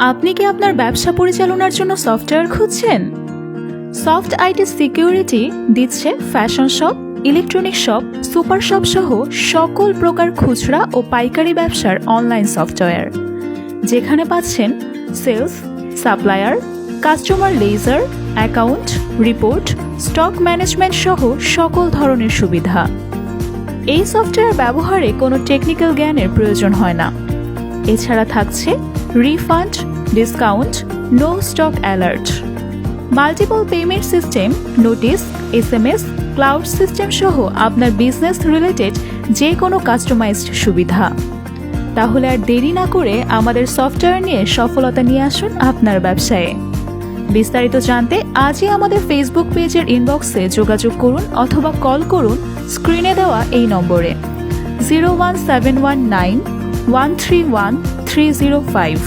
আপনি কি আপনার ব্যবসা পরিচালনার জন্য সফটওয়্যার খুঁজছেন? সফট আইটি সিকিউরিটি দিচ্ছে fashion shop, electronic shop, super shop সহ সকল প্রকার খুচরা ও পাইকারি ব্যবসার অনলাইন সফটওয়্যার। যেখানে পাচ্ছেন sales, supplier, customer ledger, account, report, stock management সহ সকল ধরনের সুবিধা। এই সফটওয়্যার ব্যবহারে কোনো টেকনিক্যাল জ্ঞানের প্রয়োজন হয় না। এছাড়া থাকছে refund, discount, no stock alert. Multiple payment system, notice S M S cloud system সহ আপনার বিজনেস রিলেটেড যে কোনো কাস্টমাইজড সুবিধা। তাহলে আর দেরি না করে আমাদের সফটওয়্যার নিয়ে সফলতা নিয়ে আসুন আপনার ব্যবসায়ে। বিস্তারিত জানতে আজই আমাদের ফেসবুক পেজের ইনবক্সে যোগাযোগ করুন অথবা কল করুন স্ক্রিনে দেওয়া এই নম্বরে। Zero one seven one nine one three one three zero five